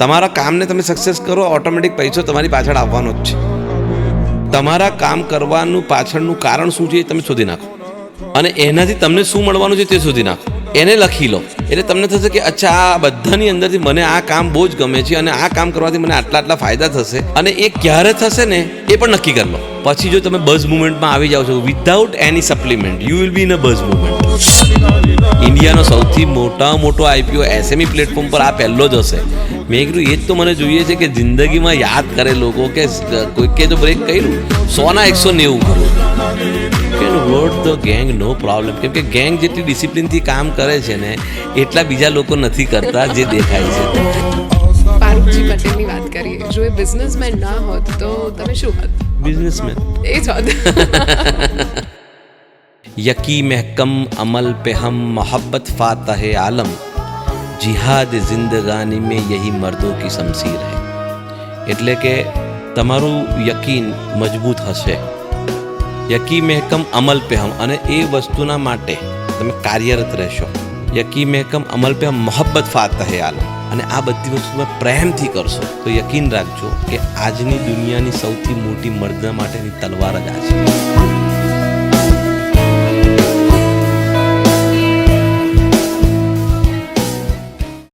તમારા કામને તમે સક્સેસ કરો ઓટોમેટિક પૈસો તમારી પાછળ આવવાનો જ છે. તમારા કામ કરવાનું પાછળનું કારણ શું છે એ તમે શોધી નાખો. અને એનાથી તમને શું મળવાનું છે તે શોધી નાખો. એને લખી લો. એટલે તમને થશે કે અચ્છા, આ બધાની અંદરથી મને આ કામ બહુ જ ગમે છે અને આ કામ કરવાથી મને આટલા આટલા ફાયદા થશે. અને એ ક્યારે થશે ને એ પણ નક્કી કરી લો. પછી જો તમે બઝ મુવમેન્ટમાં આવી જાઓ છો without any supplement you will be in a buzz movement સૌથી મોટા મોટો આઈપીઓ એસએમઈ પ્લેટફોર્મ પર આ પહેલો જ હશે. મેં કીધું એ જ તો મને જોઈએ છે કે જિંદગીમાં યાદ કરે લોકો કે કોઈકે તો બ્રેક કર્યું. સોના એકસો નેવું કરું કેન વોટ ધ ગેંગ નો પ્રોબ્લેમ કેમ કે ગેંગ જેટલી ડિસિપ્લિનથી કામ કરે છે ને એટલા બીજા લોકો નથી કરતા જે દેખાય છે. પારુકજી પટેલની વાત કરીએ. જો એ બિઝનેસમેન ના હોત તો તમે શું હોત? બિઝનેસમેન એ જ હોત. यकी महकम अमल पे हम मोहब्बत फातह आलम। जिहाद જિંદગાની યહી મર્દો કી શમશીર હૈ એટલે કે તમારું યકીન મજબૂત હશે યકી મહેકમ અમલ પે હમ અને એ વસ્તુના માટે તમે કાર્યરત રહેશો યકી મહેકમ અમલ પે હમ મોહબ્બત ફાતહ આલમ અને આ બધી વસ્તુ તમે પ્રેમથી કરશો તો યકીન રાખજો કે આજની દુનિયાની સૌથી મોટી મર્દના માટેની તલવાર જ આ છે